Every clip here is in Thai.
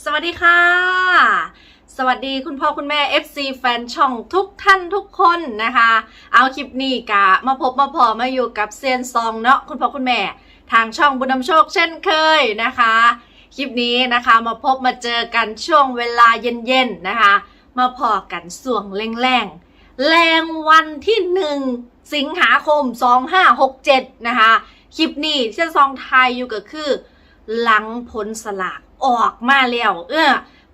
สวัสดีค่ะ สวัสดีคุณพ่อคุณแม่ FC แฟนช่องทุกท่านทุกคนนะคะ เอาคลิปนี้กะมาพบมาพอมาอยู่กับเซียนซองเนาะคุณพ่อคุณแม่ ทางช่องบุญนำโชคเช่นเคยนะคะ คลิปนี้นะคะมาพบมาเจอกันช่วงเวลาเย็นๆนะคะ มาพอกันส่วงแรงๆ แรงวันที่หนึ่งสิงหาคม 2567 นะคะ คลิปนี้เช่นซองไทยอยู่ก็คือ หลังผลสลาก ออกมาแล้วเออ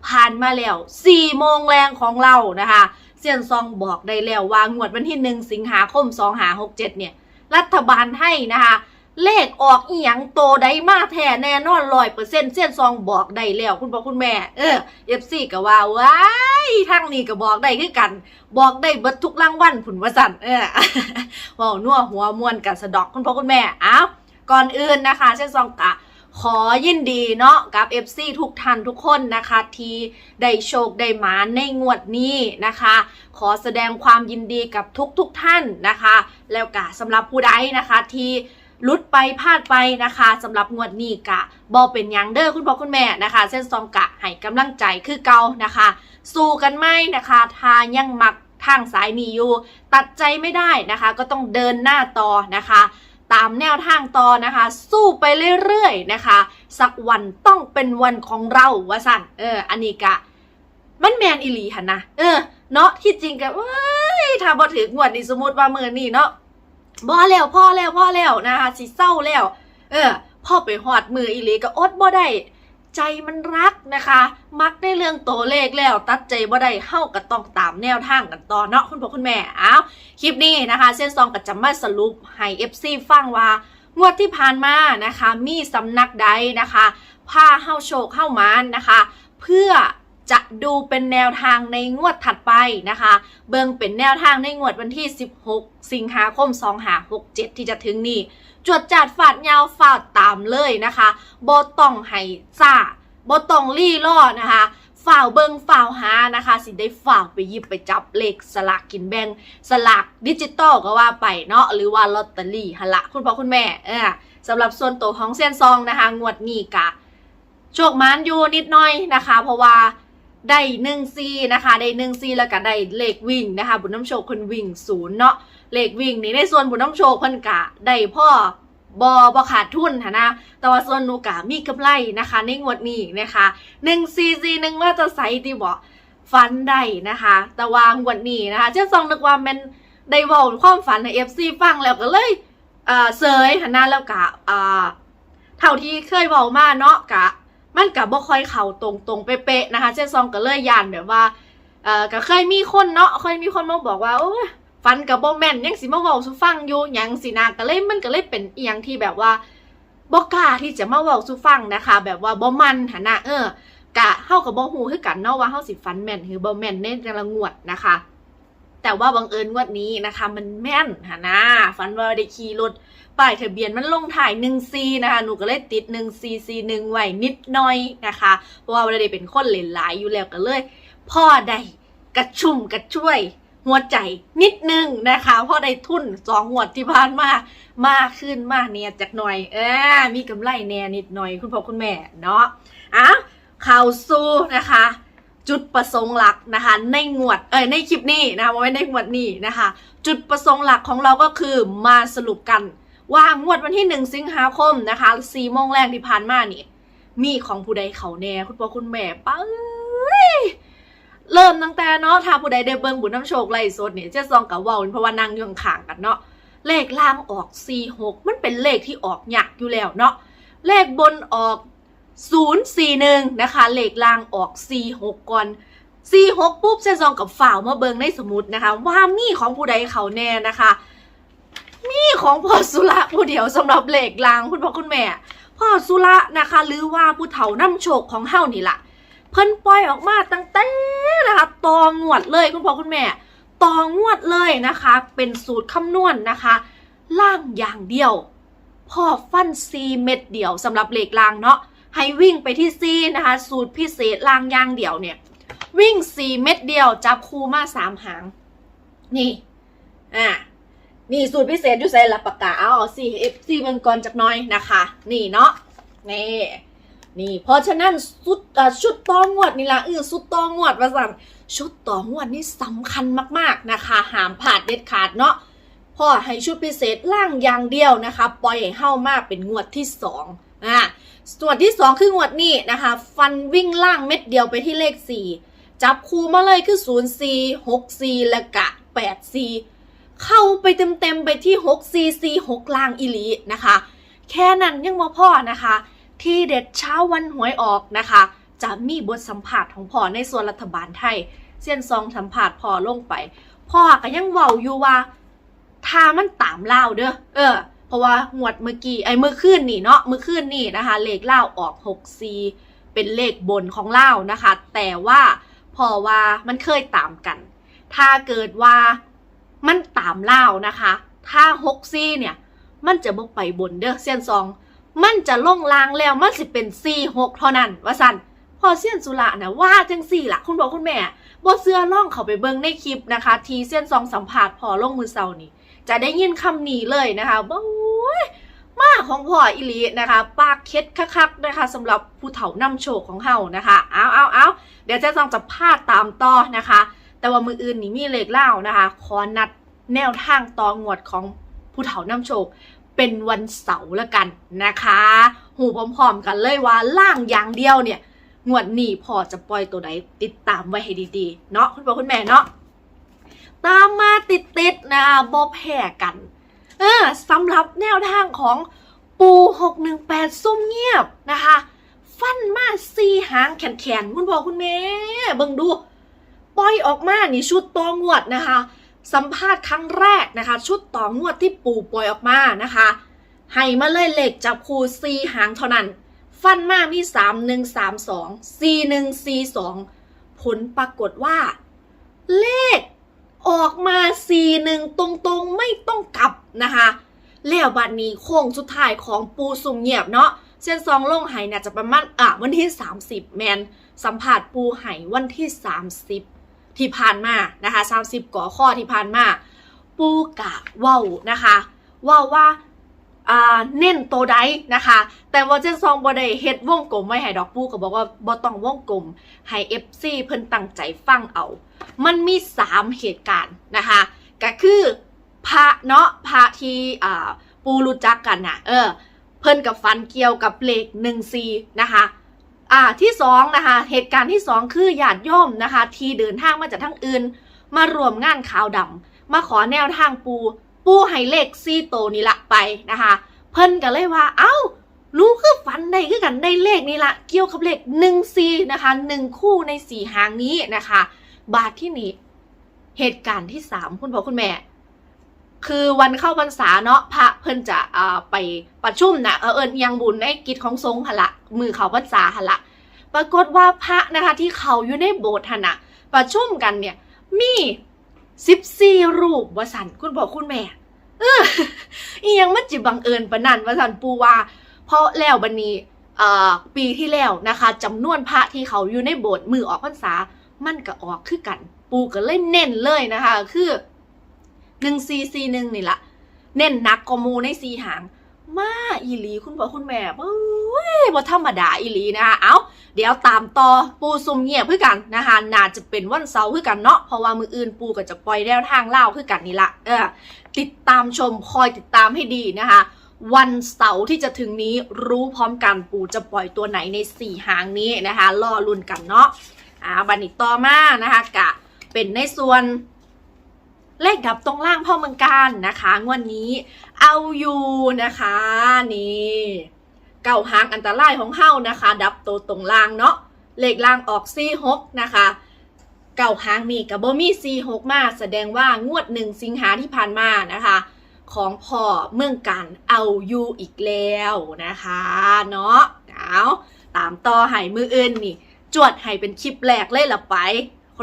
ผ่านมาแล้ว4โมงแรงของเรานะคะเซียนซองบอกได้แล้วว่างวดวันที่1สิงหาคม2567เจ็ดเนี่ย รัฐบาลให้นะคะเลขออกอีหยังโตได้มาแท้แน่นอนร้อยเปอร์เซ็นต์เซียนซองบอกได้แล้วคุณพ่อคุณแม่ เออเอฟซีก็ว่าว้ายทางนี้ก็บอกได้คือกัน บอกได้เบิดทุกรางวัลผุนวสันเออว้านัวหัวมวนกันสะดอกคุณพ่อคุณแม่อ้าวก่อนอื่นนะคะเช่นซองกะ ขอยินดีเนาะกับ FC ทุกท่านทุกคนนะคะ ที่ได้โชคได้หมาในงวดนี้นะคะ ขอแสดงความยินดีกับทุกทุกๆท่านนะคะ แล้วกะสำหรับผู้ใดนะคะที่ลุดไปพลาดไปนะคะสำหรับงวดนี้กะบอเป็นยังเด้อคุณพ่อคุณแม่นะคะ เส้นซองกะให้กำลังใจคือเก่านะคะ สู้กันไหมนะคะทายังมักทางสายนี้อยู่ตัดใจไม่ได้นะคะ ก็ต้องเดินหน้าต่อนะคะ ตามแนวทางต่อนะคะ สู้ไปเรื่อยๆนะคะ สักวันต้องเป็นวันของเราวะสันเอออันนี้กะมันแมนอิลีหันนะเออเนาะที่จริงกะเอ้ยถ้าพอถึงงวดนี่สมมติว่ามือนี่เนาะบ่แล้วพ่อแล้วพ่อแล้วนะคะสิเศร้าแล้ว เออพ่อไปหอดมืออิลีก็อดบ่ได้ ใจมันรักนะคะ มักในเรื่องตัวเลขแล้ว ตัดใจบ่ได้เข้าก็ต้องตามแนวทางกันต่อเนาะคุณพ่อคุณแม่อ้าวคลิปนี้นะคะ เส้นซองก็จะมาสรุปให้ FC ฟังว่างวดที่ผ่านมานะคะ มีสำนักใดนะคะพาเข้าโชคเข้ามานนะคะ เพื่อจะดูเป็นแนวทางในงวดถัดไปนะคะ เบิงเป็นแนวทางในงวดวันที่ 16 สิงหาคม 2567 ที่จะถึงนี้ จวดจัดฝาดยาวฝาดตามเลยนะคะบต้องให้ซ่าบต้องรี่ล่อนะคะฝ่าวเบิงฝ่าวหานะคะ สิได้ฝ่าวไปหยิบไปจับเลขสลากกินแบ่งสลากดิจิตอลก็ว่าไปเนาะหรือว่าลอตเตอรี่หนละคุณพ่อคุณแม่เออสำหรับส่วนตัวของเซียนซองนะคะ งวดนี้กะโชคมานอยู่นิดหน่อยนะคะ เพราะว่า ได้หนึ่งซีนะคะได้หนึ่งซีแล้วก็ได้เลขวิ่งนะคะ บุญน้ำโชคคนวิ่งศูนย์เนาะเลขวิ่งนี่ในส่วนบุญน้ำโชคเพิ่นกะได้พ่อบอบอขาดทุนค่ะนะ แต่ว่าส่วนนูกะมีกำไรนะคะ ในงวดนี้นะคะหนึ่งซีซีหนึ่งว่าจะใส่ตีบอฟันได้นะคะ แต่ว่างวดนี้นะคะเจ้าซองนึกว่ามันได้เว้าความฝันในเอฟซีฟังแล้วก็เลยเอ่อเสยหันหน้าแล้วกะอ่าเท่าที่เคยเว้ามาเนาะกะ มันกับบ่ค่อยเข่าตรงตรงเป๊ะๆนะคะเจ้าซองก็เลยยานแบบว่าเอ่อก็เคยมีคนเนาะเคยมีคนมาบอกว่าโอ้ฟันกับบ่แม่นยังสิมาเว้าสุฟังอยู่ยังสินะก็เลยมันก็เลยเป็นเอียงที่แบบว่าบ่กล้าที่จะมาเว้าสู่ฟังนะคะ แบบว่าบ่มันหันนะเออกะเฮากับบ่ฮู้คือกันเนาะว่าเฮาสิฟันแม่นหรือบ่แม่นในแต่ละงวดนะคะ แต่ว่าบังเอิญวดนี้นะคะ มันแม่นหันะฝันว่าได้ขี่รถป้ายทะเบียนมันลงถ่าย1 c นะคะหนูก็เลยติด1 c c 1ไว้นิดหน่อยนะคะ เพราะว่าบ่ได้เป็นคนเล่นหลายอยู่แล้วก็เลย พ่อได้กระชุ่มกระช่วยหัวใจนิดนึงนะคะพ่อได้ทุนสองงวที่ผ่านมามากขึ้นมากเนี่ยจากหน่อยเออมีกำไรแน่นิดหน่อยคุณพ่อคุณแม่เนาะอะข่าวสู้นะคะ จุดประสงค์หลักนะคะในงวดเอ้ยในคลิปนี้นะคะไว้ในงวดนี้นะคะ จุดประสงค์หลักของเราก็คือมาสรุปกันว่างวดวันที่หนึ่งสิงหาคมนะคะสี่โมงแรกที่ผ่านมานี่ มีของผู้ใดเขาแน่คุณพ่อคุณแม่ปังเริ่มตั้งแต่เนาะถ้าผู้ใดได้เบิ่งบุญน้ำโชคไล่สดเนี่ยเจ๊ซองกับว่าเพราะว่านั่งยู่ข้างกันเนาะเลขล่างออก 46 มันเป็นเลขที่ออกหยักอยู่แล้วเนาะเลขบนออก 041 นะคะเลขล่างออก 46 ก่อน 46 ปุ๊บเซซองกับฝ่าวมาเบิงในสมุดนะคะ ว่ามีของผู้ใดเขาแน่นะคะ มีของพ่อสุระผู้เดียวสำหรับเลขล่างคุณพ่อคุณแม่ พ่อสุระนะคะ หรือว่าผู้เฒ่าน้ำโชคของเฮานี่ล่ะเพิ่นปล่อยออกมาตั้งแต่นะคะตองวดเลยคุณพ่อคุณแม่ต่องวดเลยนะคะ เป็นสูตรคำนวณนะคะ ล่างอย่างเดียว พอฟันซีเม็ดเดียวสำหรับเหลขล่างเนาะ ให้วิ่งไปที่ซีนะคะ สูตรพิเศษล่างย่างเดี่ยวเนี่ย วิ่งซีเม็ดเดียว จับคูมาสามหาง นี่อ่านี่สูตรพิเศษอยู่ใส่ละปากกาเอาสี่เอฟซีเบิงก่อนจากน้อยนะคะ นี่เนาะนี่นี่ เพราะฉะนั้นสุดชุดต่องวดนี่ละเออสุดต่องวดว่าสั่งชุดต่องวดนี่สำคัญมากๆนะคะห้ามพลาดเด็ดขาดเนาะพ่อให้ชุดพิเศษล่างอย่างเดียวนะคะ ปล่อยให้เฮ้ามาเป็นงวดที่สอง อะส่วนที่สองคืองวดนี้นะคะ ฟันวิ่งล่างเม็ดเดียวไปที่เลขสี่จับคูมาเลยคือศูนย์สี่หกสี่และกะแปดสี่เข้าไปเต็มๆไปที่หกสี่สี่หกล่างอีหลีนะคะ แค่นั้นยังบ่พอนะคะ ที่เด็ดเช้าวันหวยออกนะคะ จะมีบทสัมผัสของพ่อในส่วนรัฐบาลไทย เส้นซองสัมผัสพ่อลงไป พ่อก็ยังเว้าอยู่ว่าถ้ามันตามเล่าวเด้อเออ เพราะว่างวดเมื่อกี้ไอ้เมื่อคืนนี่เนาะเมื่อคืนนี่นะคะ เลขเล่าออก6 4เป็นเลขบนของเล่านะคะ แต่ว่าพอว่ามันเคยตามกัน ถ้าเกิดว่ามันตามเล่านะคะ ถ้า6 4เนี่ย มันจะบ่ไปบนเด้อเส้นซอง มันจะล่งลางแล้วมันสิเป็น4 6เท่านั้นว่าสันพอเสี้ยนสุระนะว่าจังสี่ละคุณบอกคุณแม่บ่เสื้อล่องเขาไปเบิ่งในคลิปนะคะ ทีเส้ยนซองสัมผัสพอลงมือเซานี่ จะได้ยินคำนี้เลยนะคะโอ้ยมาของพ่ออิลีนะคะ ปากเค็ดคักๆนะคะสำหรับผู้เฒ่านำโชคของเฮานะคะเอาเอาเอาเดี๋ยวเจะซองจะพาดตามต่อนะคะ แต่ว่ามืออื่นนี่มีเลขเล่านะคะขอนัดแนวทางตองวดของผู้เฒ่านำโชคเป็นวันเสาร์ละกันนะคะ หูพร้อมๆกันเลยว่าล่างอย่างเดียวเนี่ยงวดนี้พอจะปล่อยตัวไหนติดตามไว้ให้ดีๆ เนาะคุณพ่อคุณแม่เนาะ ตามมาติดๆนะบอแพ้กัน เออสำหรับแนวทางของปู618 ซุ่มเงียบนะคะ ฟันมาซีหางแขนๆคุณพ่อคุณแม่เบิ่งดู ปล่อยออกมานี่ชุดตองวดนะคะ สัมภาษณ์ครั้งแรกนะคะ ชุดต่องวดที่ปู่ปล่อยออกมานะคะให้มาเลยเหล็กจับคูซีหางเท่านั้น ฟันมามีสามหนึ่งสามสองซีหนึ่งซีสองผลปรากฏว่า เลข ออกมาสีหนึ่งตรงๆไม่ต้องกลับนะคะ แล้วบัดนี้โค้งสุดท้ายของปูสุ่มเงียบเนาะเส้นซองลงไหเนี่ยจะประมาณอะวันที่ 30 แมนสัมผัสปูไหวันที่ 30 ที่ผ่านมานะคะ30ก่อข้อที่ผ่านมา ปูกะเว้านะคะว่าว่า อ่าเน้นโตได้นะคะ แต่ว่าเจนซองบ่ได้เฮ็ดวงกลมไว้ให้ดอกปูก็บอกว่าบ่ต้องวงกลมให้ FC เพิ่นตั้งใจฟังเอา มันมี 3 เหตุการณ์นะคะ ก็คือพระเนาะพระที่อ่าปูรู้จักกันน่ะเออ เพิ่นกับฟันเกี่ยวกับเลข1 4นะคะอ่าที่สองนะคะ เหตุการณ์ที่สองคือญาติโยมนะคะ ที่เดินทางมาจากทั้งอื่น มารวมงานขาวดำมาขอแนวทางปู ปูให้เลขซี่โตนี่ละไปนะคะ เพิ่นก็เลยว่า เอ้ารู้คือฝันได้คือกันได้เลขนี่ละเกี่ยวกับเลขหนึ่งซีนะคะหนึ่งคู่ในสี่หางนี้นะคะ บาทที่นี่เหตุการณ์ที่สามคุณพ่อคุณแม่ คือวันเข้าพรรษาเนาะพระเพิ่นจะอ่าไปประชุมนะเออเอิญยังบุญในกิจของสงฆ์หละมือเขาพรรษาหละปรากฏว่าพระนะคะที่เขาอยู่ในโบสถ์นะประชุมกันเนี่ยมี สิบสี่รูปวสันคุณพ่อคุณแม่เอออียังมันจิบังเอิญปะนันวสันปูว่า เพราะแล้วบันนี้ปีที่แล้วนะคะจำนวนพระที่เขาอยู่ในโบสถ์มือออกพรรษา มันก็ออกคือกัน ปูก็เลยเน้นเลยนะคะ คือหนึ่งซีซีหนึ่งนี่ละเน้นหนักกมูในซีหาง มาอีหลีคุณพ่อคุณแม่เอ้ยบ่ธรรมดาอีหลีนะคะเอาเดี๋ยวตามต่อปูซุมเงียบเพื่อกันนะคะน่าจะเป็นวันเสาร์เพื่อกันเนาะเพราะว่ามืออื่นปูก็จะปล่อยแนวทางเล่าเพื่อกันนี่ละเออติดตามชมคอยติดตามให้ดีนะคะวันเสาร์ที่จะถึงนี้รู้พร้อมกันปูจะปล่อยตัวไหนในสี่หางนี้นะคะรอลุ้นกันเนาะอ่าบันนี้ต่อมานะคะกะเป็นในส่วน เลขดับตรงล่างพ่อเมืองการนะคะงวดนนี้เอาอยู่นะคะนี่เก่าหางอันตรายของเฮานะคะ ดับตัวตรงล่างเนาะเลขล่างออกซี่หกนะคะเก่าหางมีกับโบมี่ซีหกมาแสดงว่างวดหนึ่งสิงหาที่ผ่านมานะคะ ของพ่อเมืองกันเอาอยู่อีกแล้วนะคะเนาะเอาตามต่อให้มืออื่นนี่ จวดให้เป็นคลิปแรกเลยละไป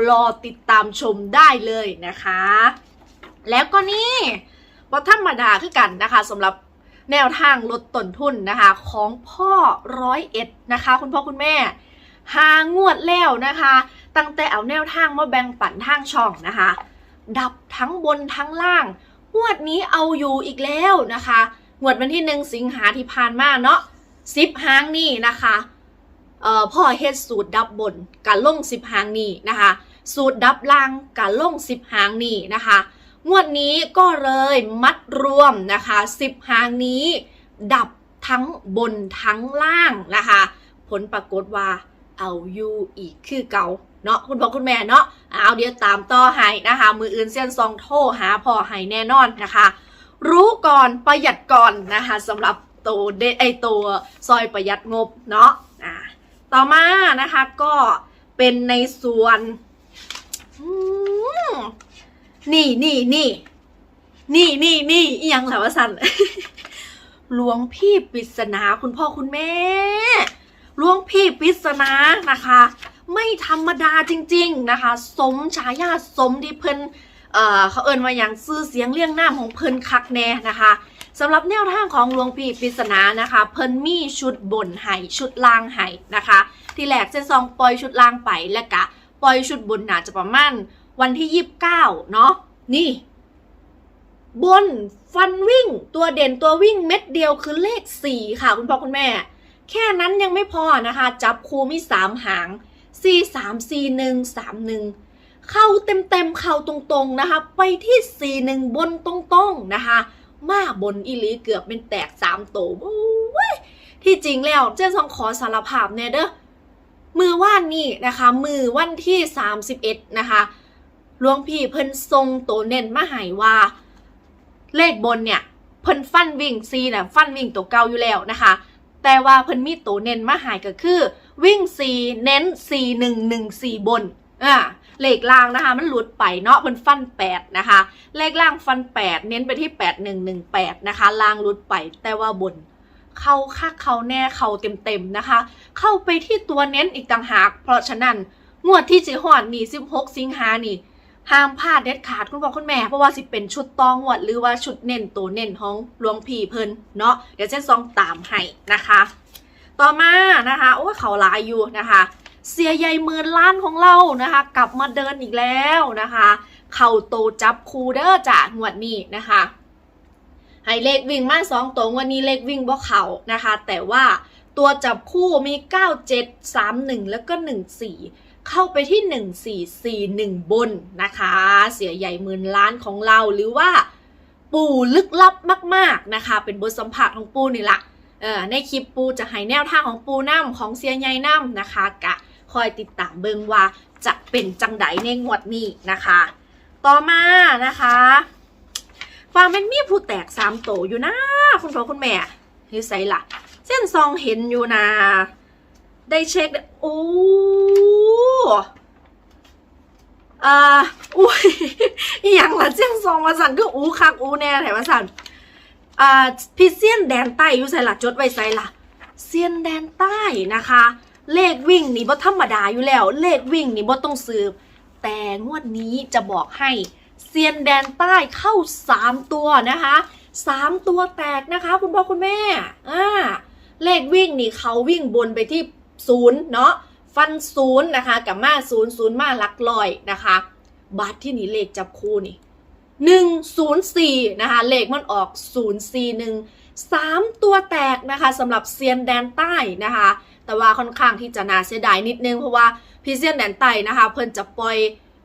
รอติดตามชมได้เลยนะคะ แล้วก็นี่บอธรรมดาคือกันนะคะสำหรับแนวทางลดต้นทุนนะคะ ของพ่อร้อยเอ็ดนะคะ คุณพ่อคุณแม่หางวดแล้วนะคะ ตั้งแต่เอาแนวทางมาแบ่งปันทางช่องนะคะ ดับทั้งบนทั้งล่างงวดนี้เอาอยู่อีกแล้วนะคะงวดวันที่หนึ่งสิงหาที่ผ่านมาเนาะสิบหางนี่นะคะ พ่อเฮ็ดสูตรดับบนการลงสิบหางนี้นะคะ สูตรดับล่างการลงสิบหางนี้นะคะงวดนี้ก็เลยมัดรวมนะคะสิบหางนี้ ดับทั้งบนทั้งล่างนะคะ ผลปรากฏว่าเอาอยู่อีกคือเก่าเนาะคุณพ่อคุณแม่เนาะเอาเดี๋ยวตามต่อให้นะคะ มืออื่นเส้นซองโทรหาพ่อให้แน่นอนนะคะ รู้ก่อนประหยัดก่อนนะคะสำหรับตัวเดไอตัวซอยประหยัดงบเนาะ ต่อมานะคะก็เป็นในส่วนนี่นี่นี่นี่นี่นี่อียังแหละวะสันหลวงพี่ปริศนาคุณพ่อคุณแม่หลวงพี่ปริศนานะคะ ไม่ธรรมดาจริง ๆนะคะ สมฉายาสมที่เพิ่นเอ่อเขาเอิ้นว่าอย่างซื่อเสียงเรียงหน้าของเพิ่นคักแน่นะคะ สำหรับแนวทางของหลวงพี่ปริศนานะคะ เพิ่นมีชุดบนไห้ชุดล่างไห้นะคะ ที่แรกเส้นซองปล่อยชุดล่างไปแล้วกะปล่อยชุดบนน่าจะประมาณวันที่29เก้าเนาะนี่ บนฟันวิ่งตัวเด่นตัววิ่งเม็ดเดียวคือเลข4ค่ะ คุณพ่อคุณแม่ แค่นั้นยังไม่พอนะคะ จับคูมี3หาง C 3 C 1 3 1เข้าเต็มๆเข้าตรงๆนะคะ ไปที่ C 1บนตรงๆนะคะ มาบนอีลีเกือบเป็นแตก3โตโอ้ยที่จริงแล้วเจ้าซองขอสารภาพเนี่ยเด้อมือว่านนี่นะคะ มือวันที่ 31 นะคะหลวงพี่เพิ่นทรงโตเน้นมาให้ว่า เลขบนเนี่ยเพิ่นฟันวิ่งซีน่ะฟันวิ่งตัวเก่าอยู่แล้วนะคะ แต่ว่าเพิ่นมีตัวเน้นมาหายก็คือ วิ่งซีเน้นซีหนึ่งหนึ่งสี่บน อ่าเลขล่างนะคะ มันหลุดไปเนาะเพิ่นฟันแปดนะคะ เลขล่างฟันแปดเน้นไปที่แปดหนึ่งหนึ่งแปดนะคะล่างหลุดไปแต่ว่าบนเข้าคักเขาแน่เข้าเต็มๆนะคะ เข้าไปที่ตัวเน้นอีกต่างหาก เพราะฉะนั้นงวดที่จิฮอดนี่16 สิงหานี่ห้ามพลาดเด็ดขาดคุณพ่อคุณแม่เพราะว่าสิเป็นชุดตองวด หรือว่าชุดเน้นตัวเน้นของหลวงพี่เพิ่นเนาะเดี๋ยวเส้นซองตามให้นะคะ ต่อมานะคะโอ้เขาลายอยู่นะคะ เสียใหญ่หมื่นล้านของเรานะคะ กลับมาเดินอีกแล้วนะคะ เข่าโตจับคูเดอร์จากงวดนี้นะคะให้เลขวิ่งมาสองตัววันนี้เลขวิ่งบ่เข่านะคะ แต่ว่าตัวจับคู่มี 9 7 3 1 แล้วก็ 1 4 เข้าไปที่ 1441 บนนะคะ เสียใหญ่หมื่นล้านของเราหรือว่าปู่ลึกลับมาก ๆนะคะ เป็นบทสัมผัสของปู่นี่แหละเออในคลิปปูจะให้แนวทางของปูน้ำของเสียใหญ่น้ำนะคะกะ คอยติดตามเบิงว่าจะเป็นจังไดในงวดนี้นะคะ ต่อมานะคะฟาร์มเป็นมีผู้แตกสามโตอยู่นะ คุณพ่อคุณแม่เฮ้ยใส่ละเส้นซองเห็นอยู่นะ ได้เช็คได้โอ้อ่าอุ้ยอย่างละเส้นซองมาสั่นก็อู้คักอู้แน่แถมมาสั่นอ่าพี่เซียนแดนใต้อยู่ใส่ละจดไว้ใส่ละเซียนแดนใต้นะคะ เลขวิ่งนี่บ่ธรรมดาอยู่แล้ว เลขวิ่งนี่บ่ต้องสืบ แต่งวดนี้จะบอกให้เซียนแดนใต้เข้า 3 ตัวนะคะ3ตัวแตกนะคะ คุณพ่อคุณแม่อ่าเลขวิ่งนี่เขาวิ่งบนไปที่ศูนย์เนาะฟันศูนย์นะคะกับมาศูนย์ศูนย์มาลักลอยนะคะบัตรที่นี่เลขจับคู่นี่หนึ่งศูนย์สี่นะคะเลขมันออกศูนย์สี่หนึ่งสามตัวแตกนะคะสำหรับเซียนแดนใต้นะคะ แต่ว่าค่อนข้างที่จะน่าเสียดายนิดนึงเพราะว่าพีเซียนแดนใต้นะคะ เพิ่นจะปล่อย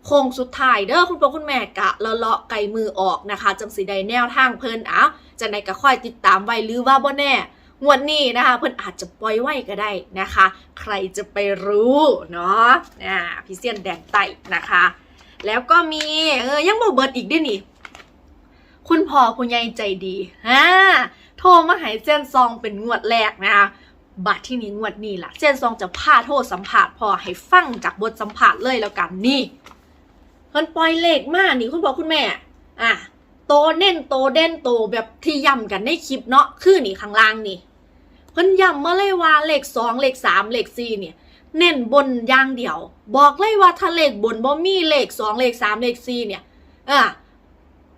โค้งสุดท้ายเด้อคุณพ่อคุณแม่กะละเลาะไก่มือออกนะคะจังสีใดแนวทางเพิ่นเอ้าจะไหนก็ค่อยติดตามไว้หรือว่าบ่แน่งวดนี้นะคะเพิ่นอาจจะปล่อยไว้ก็ได้นะคะ ใครจะไปรู้เนาะอ่าพี่เซียนแดนใต้นะคะ แล้วก็มีเออยังบ่เบิดอีกด้วยนี่คุณพ่อคุณยายใจดีฮ่าโทรมาหายเจนซองเป็นงวดแรกนะคะ บัตรที่นี้งวดนี้ล่ะเจนซองจะพาโทรสัมผัสพอให้ฟังจากบทสัมผัสเลยแล้วกันนี่เพิ่นปล่อยเลขมากนี่คุณพ่อคุณแม่ อะโตเน่นโตเด่นโตแบบที่ย้ำกันในคลิปเนาะคือนี่ข้างล่างนี่เพิ่นย้ำมาเลยว่าเลขสองเลขสามเลขสี่เนี่ยเน้นบนอย่างเดียว บอกเลยว่าถ้าเลขบนบ่มีเลขสองเลขสามเลขสี่เนี่ยอะ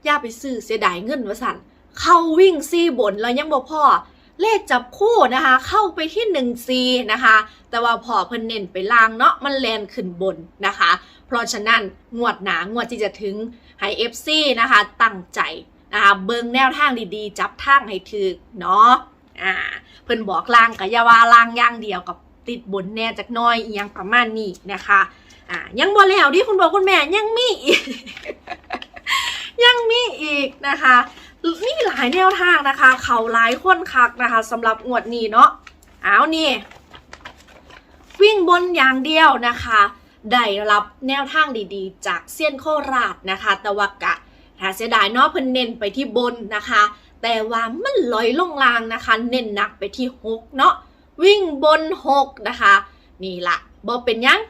อย่าไปซื้อเสียดายเงินวะสันเข้าวิ่งซี่บนแล้วยังบ่พอ เลขจับคู่นะคะ เข้าไปที่1นึ่งซีนะคะ แต่ว่าพอเพิ่นเน้นไปล่างเนาะมันแลนขึ้นบนนะคะ เพราะฉะนั้นงวดหนางวดที่จะถึงให้ FC นะคะ ตั้งใจนะคะเบิงแนวทางดีๆ จับทางให้ถึกเนาะอ่าเพิ่นบอกล่างกับยาวาล่างอย่างเดียวกับติดบนแน่จากน้อยอหยังประมาณนี้นะคะอ่ายังบ่แล้วดิคุณพ่อคุณแม่ยังมีอีกยังมีอีกนะคะายแนวทางนะคะ เขาหลายคนคักนะคะสำหรับงวดนี้เนาะเอานี่ วิ่งบนอย่างเดียวนะคะ ได้รับแนวทางดีๆ จากเซียนโคราชนะคะต่ว่ากะถ้าเสียดายเนาะเพิ่นเน้นไปที่บนนะคะ แต่ว่ามันลอยลงลางนะคะ เน้นหนักไปที่หกเนาะวิ่งบนหกนะคะ นี่ละบ่เป็นยัง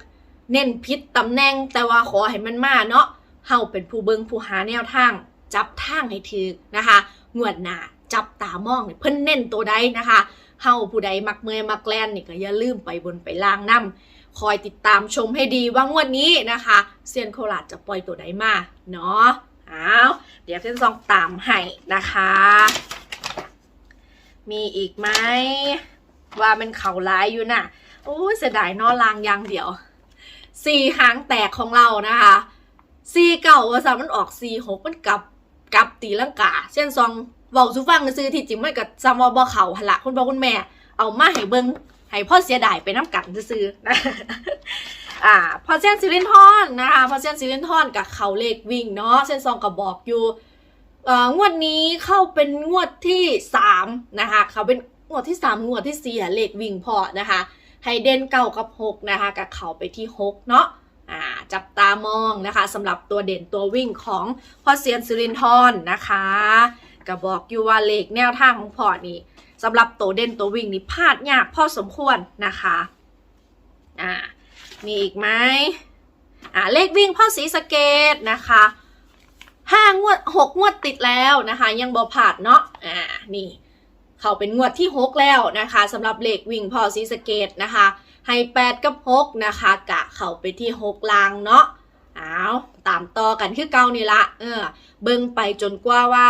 เน้นพิษตำแหน่งแต่ว่าขอให้มันมาเนาะเฮาเป็นผู้เบิงผู้หาแนวทาง จับทางให้ถือนะคะ งวดหน้าจับตามองเพิ่นเน้นตัวใดนะคะเฮาผู้ใดมักเมยมักแลนนี่ก็อย่าลืมไปบนไปล่างนํคอยติดตามชมให้ดีว่างวดนี้นะคะเซียนโคราชจะปล่อยตัวใดมาเนาะอ้าวเดี๋ยวเส้นซองตามให้นะคะ มีอีกไหมว่าเป็นเขาร้ายอยู่น่ะโอ้เสียดายนอลางยางเดียวสี่หางแตกของเรานะคะสี่เก่าว่าสามันออกสี่หกมันกลับ กับตีลังกาเช่นซองเบาซูฟังซื้อที่จริงมันกับซามวบอเขาหละคุณพ่อคุณแม่ เอามาให้เบิงให้พ่อเสียดายไปน้ำกันซื้อนะอ่าพอเส้นซิลินทอนนะคะพอเส้นซิลินทอนกับเขาเลขวิ่งเนาะเส้นซองกับบอกอยู่เอ่องวดนี้เข้าเป็นงวดที่สามนะคะเขาเป็นงวดที่สามงวดที่สี่เลขวิ่งพอนะคะให้เด่นเก้ากับหกนะคะกับเขาไปที่หกเนาะ จับตามองนะคะสำหรับตัวเด่นตัววิ่งของพ่อเซียนซิรินทอนนะคะก็บอกอยู่ว่าเลขแนวทางของพอนี่สำหรับตัวเด่นตัววิ่งนี่พลาดยากพอสมควรนะคะอ่ามีอีกไหมอ่าเลขวิ่งพ่อสีสเกตนะคะห้างวดหกงวดติดแล้วนะคะ ยังบอผ่านเนาะอ่านี่ เขาเป็นงวดที่หกแล้วนะคะสำหรับเลขวิ่งพอซีสเกตนะคะ ให้แปดกับหกนะคะ กะเข้าไปที่หกลางเนาะอ้าวตามต่อกันคือเก่านี่ละเออเบิ่งไปจนกว่าว่า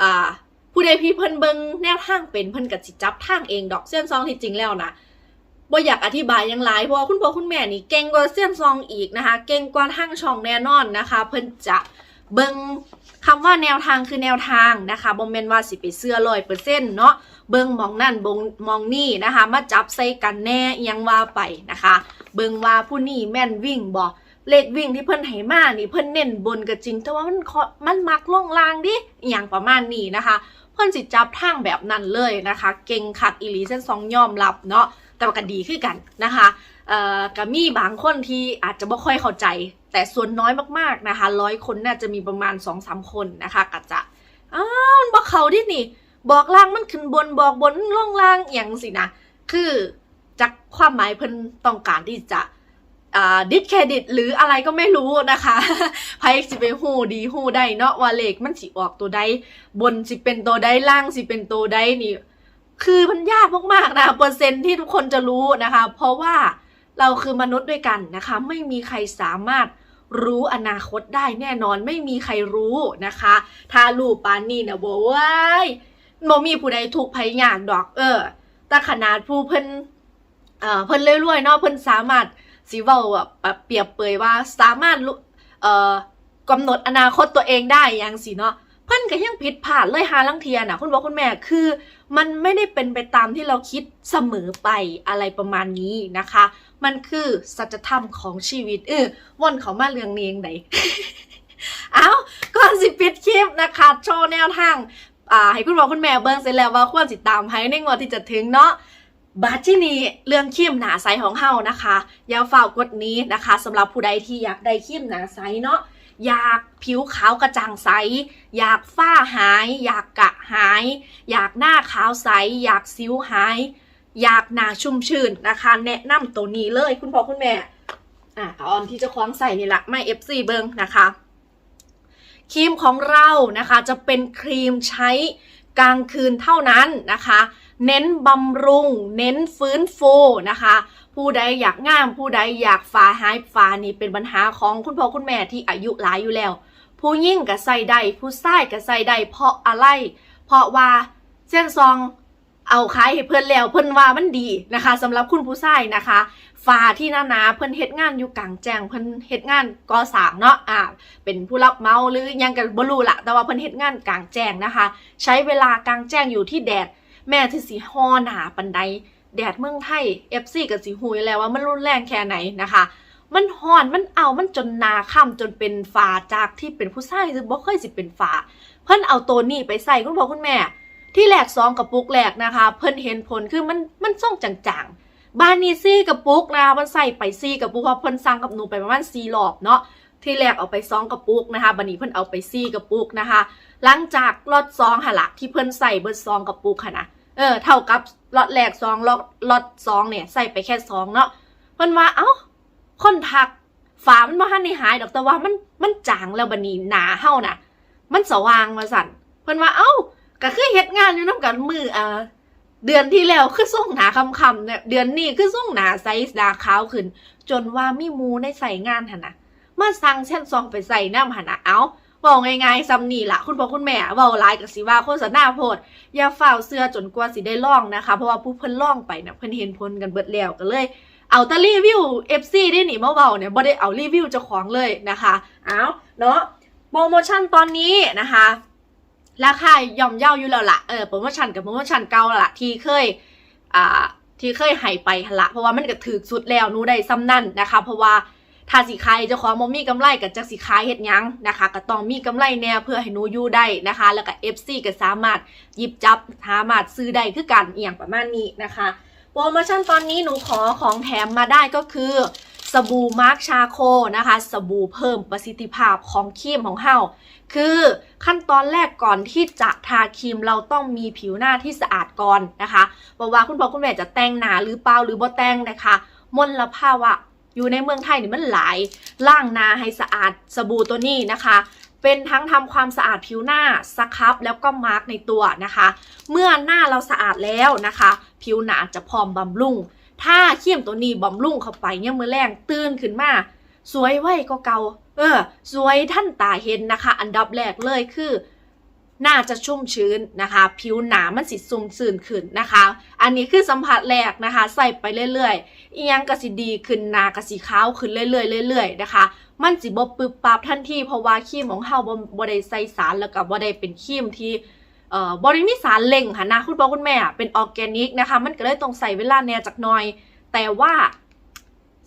อ่าผู้ใดพี่เพิ่นเบิ่งแนวทางเป็นเพิ่นกับสิจับทางเองดอกเส้นซองที่จริงแล้วนะบ่อยากอธิบายยังหลายเพราะคุณพ่อคุณแม่นี่เก่งกว่าเส้นซองอีกนะคะ เก่งกว่าทางช่องแน่นอนนะคะ เพิ่นจะเบิงคำว่าแนวทางคือแนวทางนะคะบ่แม่นว่าสิไปเสื้อร้อยเปอร์เซ็นต์เนาะ เบิงมองนั่นบงมองนี่นะคะ มาจับใส่กันแน่ยังว่าไปนะคะ เบิงว่าผู้นี่แม่นวิ่งบ่เลขวิ่งที่เพิ่นให้มานี่เพิ่นเน้นบนก็จริง แต่ว่ามันมันมักล่องลางดิอย่างประมาณนี้นะคะ เพิ่นสิจับทางแบบนั้นเลยนะคะ เก่งคักอีหลีเส้นสองยอมรับเนาะแต่ว่าก็ดีขึ้นกันนะคะเอ่อก็มีบางคนที่อาจจะไม่ค่อยเข้าใจ แต่ส่วนน้อยมากๆนะคะร้อยคนน่าจะมีประมาณสองสามคนนะคะก็จะอ้าวมันบอเขาที่นี่ บอกล่างมันขึ้นบนบอกบนล่องล่างอย่างสินะคือจากความหมายเพิ่นต้องการที่จะดิสเครดิตหรืออะไรก็ไม่รู้นะคะไพ่สิไปหูดีหูได้เนาะว่าเลขมันสิออกตัวใดบนสิเป็นตัวใดล่างสิเป็นตัวใดนี่ คือมันยากมากๆนะเปอร์เซ็นต์ที่ทุกคนจะรู้นะคะ เพราะว่าเราคือมนุษย์ด้วยกันนะคะ ไม่มีใครสามารถรู้อนาคตได้แน่นอนไม่มีใครรู้นะคะ ถ้าลูกปานนี่นะบอกว่า โมมีผู้ใดถูกภัยยากดอก เออ แต่ขนาดผู้เพิ่นเอ่อเพิ่นรวยๆเนาะเพิ่นสามารถสิเว้าแบบเปรียบเปยว่าสามารถเอ่อกำหนดอนาคตตัวเองได้อย่างสิเนาะเพิ่นก็ยังผิดพลาดเลยหาลังเทียน่ะคุณพ่อคุณแม่คือ มันไม่ได้เป็นไปตามที่เราคิดเสมอไปอะไรประมาณนี้นะคะ มันคือสัจธรรมของชีวิต เออว่นเขามาเรื่องนี้เองไหนเอาก่อนสิปิดคลิปนะคะ โชว์แนวทาง อ่าให้คุณพ่อคุณแม่เบิ่งเสร็จแล้วว่าควรติดตามให้ในงวดที่จะถึงเนาะบัดที่นี้เรื่องคิมหนาใสของเฮานะคะอย่าฝ่ากดนี้นะคะสำหรับผู้ใดที่อยากได้คิมหนาใสเนาะอยากผิวขาวกระจ่างใส อยากฝ้าหาย อยากกะหาย อยากหน้าขาวใส อยากสิวหาย อยากหนาชุ่มชื่นนะคะ แนะนำตัวนี้เลยคุณพ่อคุณแม่อะอาออนที่จะคว้องใส่นี่แหละไม่ FC เบิงนะคะ ครีมของเรานะคะจะเป็นครีมใช้กลางคืนเท่านั้นนะคะ เน้นบำรุง เน้นฟื้นฟูนะคะ ผู้ใดอยากงาม ผู้ใดอยากฟ้าหายฟ้านี่เป็นปัญหาของคุณพ่อคุณแม่ที่อายุหลายอยู่แล้ว ผู้ยิ่งกับใส่ได้ผู้ใส่กับใส่ได้เพราะอะไร เพราะว่าเส้นซอง เอาขายให้เพื่อนแล้วเพื่อนว่ามันดีนะคะสำหรับคุณผู้ชายนะคะฝาที่หนานาๆเพื่อนเฮ็ดงานอยู่กลางแจ้งเพื่อนเฮ็ดงานกสามเนาะอ่าเป็นผู้รับเมาหรือยังกันบ่รู้ละแต่ว่าเพิ่นเฮ็ดงานกลางแจ้งนะคะ ใช้เวลากลางแจ้งอยู่ที่แดดแม่ที่สีห่อหนาปันใดแดดเมืองไทย FC กับสิหุยแล้วว่ามันรุนแรงแค่ไหนนะคะมันห่อนมันเอามันจนนาค่ำจนเป็นฝาจากที่เป็นผู้ชายซึ่งบ่เคยสิเป็นฝาเพิ่นเอาตัวนี้ไปใส่คุณพ่อคุณแม่ ที่แหลกซองกระปุกแหลกนะคะ เพิ่นเห็นผลคือมันมันส่องจางๆ บานนี้ซี่กระปุกนะคะมันใส่ไปซี่กระปุกเพราะเพิ่นสั่งกับหนูไปประมาณ4รอบเนาะที่แรกเอาไปซองกระปุกนะคะ บัดนี้เพิ่นเอาไปซี่กระปุกนะคะ หลังจากลอตซองหั่นละที่เพิ่นใส่เบิดซองกระปุกค่ะนะ เออ เท่ากับลอตแรกซองลอตล็อตซองเนี่ยใส่ไปแค่ซองเนาะ เพิ่นว่า เอ้า คนทักฝามันบ่ทันได้หายดอกแต่ว่ามันมันจางแล้วบัดนี้หนาเฮาน่ะ มันสว่างมาสั่น เพิ่นว่า เอ้า ก็คือเฮ็ดงานอยู่นํกันมืออ่าเดือนที่แล้วคือส่งหนาคำคำเนี่ยเดือนนี้คือส่งหนาไซส์ดาขาวขึ้น จนว่ามีมูในใส่งานหันน่ะมาสั่งเช่นซองไปใส่น้ำหันนะเอ้าเว้าง่ายๆซ้ำนี่ละคุณพ่อคุณแม่เว้าลายก็สิว่าโฆษณาโพดอย่าฝ้าเสื้อจนกว่าสิได้ลองนะคะ เพราะว่าผู้เพิ่นลองไปน่ะเพิ่นเห็นผลกันเบิดแล้วก็เลย เอาต่รีวิว FC ได้หนิมาเว้าเนี่ยบ่ได้เอารีวิวเจ้าของเลยนะคะ เอาเนาะโปรโมชั่นตอนนี้นะคะ ราคาย่อมเยาอยู่แล้วละเออโปรโมชั่นกับโปรโมชั่นเก่าละที่เคยอ่าที่เคยให้ไปละเพราะว่ามันก็ถือสุดแล้วนู้ได้ซ้ำนั่นนะคะ เพราะว่าถ้าสิขายเจ้าของบ่มีกำไรกับจักสิขายเฮ็ดยังนะคะก็ต้องมีกำไรแน่เพื่อให้หนูอยู่ได้นะคะ แล้วก็ FC ก็สามารถหยิบจับสามารถซื้อได้คือกันเอียงประมาณนี้นะคะ โปรโมชั่นตอนนี้หนูขอของแถมมาได้ก็คือ สบู่มาร์คชาโคนะคะ สบู่เพิ่มประสิทธิภาพของครีมของเฮาคือขั้นตอนแรกก่อนที่จะทาครีมเราต้องมีผิวหน้าที่สะอาดก่อนนะคะบอกว่าคุณพ่อคุณแม่จะแต่งหนาหรือเปล่าหรือบ่แต่งนะคะมลภาวะอยู่ในเมืองไทยนี่มันหลายล้างหนาให้สะอาดสบู่ตัวนี้นะคะ เป็นทั้งทำความสะอาดผิวหน้าสครับแล้วก็มาร์กในตัวนะคะ เมื่อหน้าเราสะอาดแล้วนะคะ ผิวหนาจะพร้อมบำรุง ถ้าเขี้ยมตัวนี้บำรุงเข้าไปเนี่ยมือแรงตื่นขึ้นมา สวยไว้ก็เกาเออ สวยท่านตาเห็นนะคะ อันดับแรกเลยคือน้าจะชุ่มชื้นนะคะ ผิวหนามันสิซุ่มซื่นขึ้นนะคะ อันนี้คือสัมผัสแรกนะคะ ใส่ไปเรื่อยๆอียังก็สิดีขึ้นหนากระสีขาวขึ้นเรื่อยๆเรื่อยๆนะคะ มันสิบ่ปึบปับทันทีเพราะว่าครีมของเฮาบ่บ่ได้ใส่สารแล้วก็บ่ได้เป็นครีมที่ เอ่อบ่ได้มีสารเล่งค่ะนะคุณพ่อคุณแม่เป็นออร์แกนิกนะคะ มันก็เลยต้องใส่เวลาแน่จักหน่อย แต่ว่า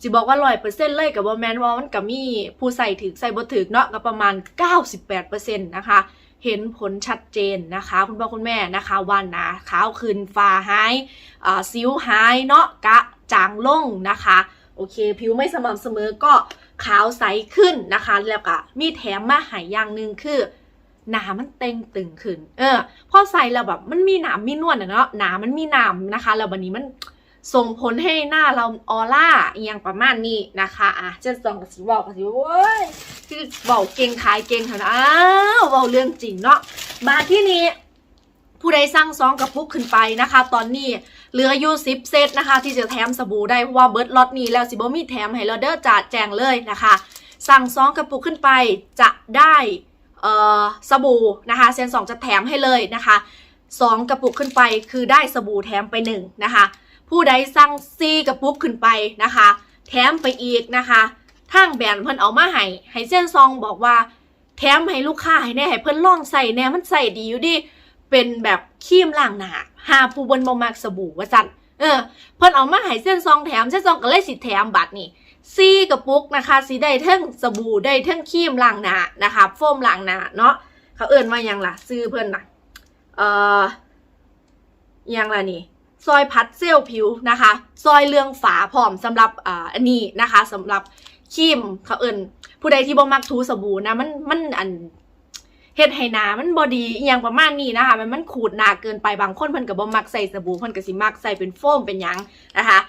สิบอกว่าร้อยเปอร์เซ็นต์เลยกับว่าแมนว่ามันก็มีผู้ใส่ถึกใส่บ่ถึกเนาะก็ประมาณ 98%นะคะ เห็นผลชัดเจนนะคะ คุณพ่อคุณแม่นะคะวันนาขาวขึ้นฟ้าหายอ่าสิวหายเนาะกระจางลงนะคะ โอเค ผิวไม่สม่ำเสมอก็ขาวใสขึ้นนะคะ แล้วก็มีแถมมาหายอย่างหนึ่งคือ หนามันเต็งตึงขึ้น เออพอใส่แล้วแบบมันมีหนามมีนวลอะเนาะหนามันมีหนามนะคะแล้ววันนี้มันส่งผลให้หน้าเราออร่าอย่างประมาณนี้นะคะอะเจนซองกับสีบอกกับสีเว้ยคือบอกเก่งขายเก่งเท่านั้นอ้าวเบาเรื่องจริงเนาะมาที่นี้ผู้ใดสั่งซองกระปุกขึ้นไปนะคะ ตอนนี้เหลืออยู่สิบเซตนะคะ ที่จะแถมสบู่ได้เพราะว่าเบิร์ดล็อตนี้แล้วสิบ่มีแถมให้เราเด้อจัดแจงเลยนะคะ สั่งซองกระปุกขึ้นไปจะได้ สบู่นะคะเซนสองจะแถมให้เลยนะคะสองกระปุกขึ้นไปคือได้สบู่แถมไปหนึ่งนะคะ ผู้ใดสั่งซีกระปุกขึ้นไปนะคะ แถมไปอีกนะคะทางแบรนด์เพิ่นเอามาให้ให้เส้นซองบอกว่า แถมให้ลูกค้าให้แน่ให้เพิ่นลองใส่แน่มันใส่ดีอยู่ดิเป็นแบบครีมล้างหน้าหาผู้บนบ่มักสบู่ว่าซั่นเออเพิ่นเอามาให้เส้นซองแถมเส้นซองก็เลยสิแถมบัตรนี่ ซีกระปุกนะคะสิได้เทั้งสบู่ได้เทั้งครีมล้างหน้านะคะโฟมล้างหน้าเนาะเขาเอิ้นว่ายังล่ะ ซื้อเพิ่นนะเอ่อยังล่ะนี่ซอยพัดเซลล์ผิวนะคะ ซอยเรื่องฝาพร้อมสำหรับอ่าอันนี้นะคะสำหรับครีมเขาเอิ้นผู้ใดที่บ่มักถูสบู่นะมันมันอันเฮ็ดให้หนามันบอดีอย่างประมาณนี้นะคะ มันมันขูดหนาเกินไปบางคนเพิ่นก็บ่มักใส่สบู่เพิ่นก็สิมักใส่เป็นโฟมเป็นหยังนะคะ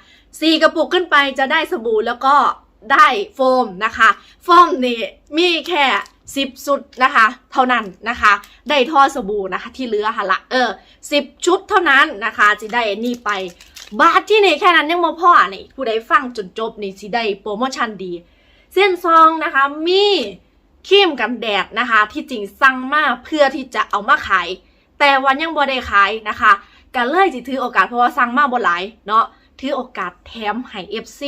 สี่กระปุกขึ้นไปจะได้สบู่แล้วก็ได้โฟมนะคะ โฟมนี่มีแค่สิบสุดนะคะ เท่านั้นนะคะ ได้ท่อสบู่นะคะ ที่เหลือค่ะละเออสิบชุดเท่านั้นนะคะจะได้นี่ไป บาทที่นี่แค่นั้นยังบ่พ่อนี่ผู้ใดฟังจนจบนี่สิได้โปรโมชั่นดี เส้นซองนะคะมีครีมกันแดดนะคะ ที่จริงสั่งมาเพื่อที่จะเอามาขาย แต่วันยังบ่ได้ขายนะคะก็เลยจิถือโอกาสเพราะว่าสั่งมาบ่หลายเนาะ ถือโอกาสแถมให้ FC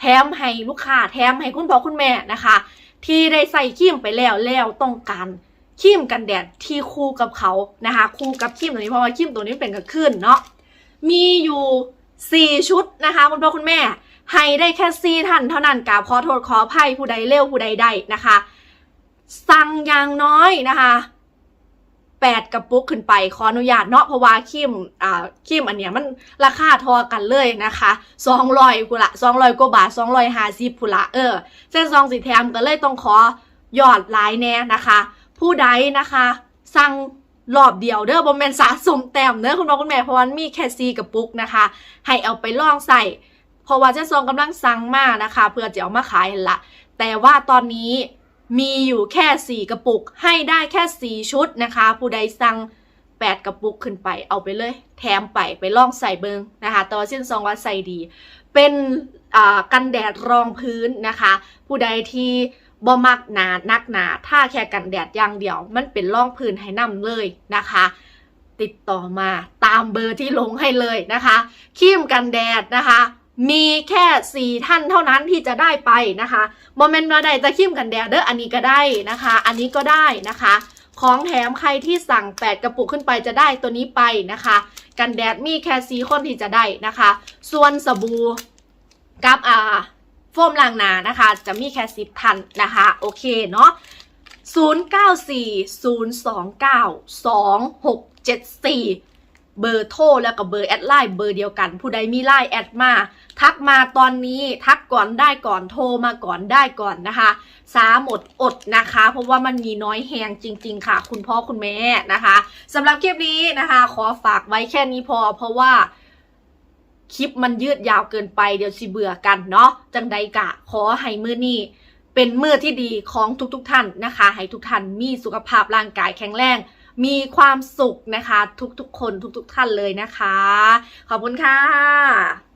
แถมให้ลูกค้าแถมให้คุณพ่อคุณแม่นะคะ ที่ได้ใส่ครีมไปแล้วแล้วต้องการครีมกันแดดที่คู่กับเขานะคะ คู่กับครีมตัวนี้เพราะว่าครีมตัวนี้เป็นกระขึ้นเนาะมีอยู่ 4 ชุดนะคะ คุณพ่อคุณแม่ ให้ได้แค่สี่ท่านเท่านั้นกราบขอโทษขออภัยผู้ใดเร็วผู้ใดได้นะคะ สั่งอย่างน้อยนะคะ แปดกระปุกขึ้นไป ขออนุญาตเนาะเพราะว่าคิมอ่าคิมอันเนี้ยมันราคาทอกันเลยนะคะสองร้อยพุละสองร้อยกว่าบาทสองร้อยห้าสิบพุละเออเส้นซองสีแถมก็เลยต้องขอยอดไลน์แน่นะคะ ผู้ใดนะคะ สั่งรอบเดียวเด้อบอมเมนสะสมแต้มเด้อคุณพ่อคุณแม่เพราะว่ามันมีแค่ซีกระปุกนะคะ ให้เอาไปลองใส่เพราะว่าเจ้าซองกำลังสั่งมากนะคะ เพื่อจะเอามาขายหั่นละแต่ว่าตอนนี้ มีอยู่แค่ 4 กระปุก ให้ได้แค่ 4 ชุดนะคะ ผู้ใดสั่ง 8 กระปุกขึ้นไปเอาไปเลย แถมไปไปลองใส่เบิงนะคะต่ว่าเส้นซองว่าใส่ดี เป็นกันแดดรองพื้นนะคะ ผู้ใดที่บ่มักหนานักหนา ถ้าแค่กันแดดอย่างเดียว มันเป็นรองพื้นให้นำเลยนะคะ ติดต่อมาตามเบอร์ที่ลงให้เลยนะคะครีมกันแดดนะคะ มีแค่ 4 ท่านเท่านั้นที่จะได้ไปนะคะ โมเมนต์มาได้จะครีมกันแดดเด้ออันนี้ก็ได้นะคะ อันนี้ก็ได้นะคะ ของแถมใครที่สั่ง 8 กระปุกขึ้นไปจะได้ตัวนี้ไปนะคะ กันแดดมีแค่สีคนที่จะได้นะคะ ส่วนสบู่กับอ่าโฟมล้างหน้านะคะ จะมีแค่10ทันนะคะ โอเคเนาะ0940292674 เบอร์โทรแล้วก็เบอร์แอดไลน์เบอร์เดียวกัน ผู้ใดมีไลน์แอดมา ทักมาตอนนี้ทักก่อนได้ก่อนโทรมาก่อนได้ก่อนนะคะ สาหมดอดนะคะ เพราะว่ามันมีน้อยแหงจริง ๆ ค่ะ คุณพ่อคุณแม่นะคะสำหรับคลิปนี้นะคะ ขอฝากไว้แค่นี้พอ เพราะว่าคลิปมันยืดยาวเกินไปเดี๋ยวสิเบื่อกันเนาะจังใดกะ ขอให้มือนี้เป็นมือที่ดีของทุกๆทท่านนะคะ ให้ทุกท่านมีสุขภาพร่างกายแข็งแรงมีความสุขนะคะ ทุกๆคนทุกๆท่านเลยนะคะ ขอบคุณค่ะ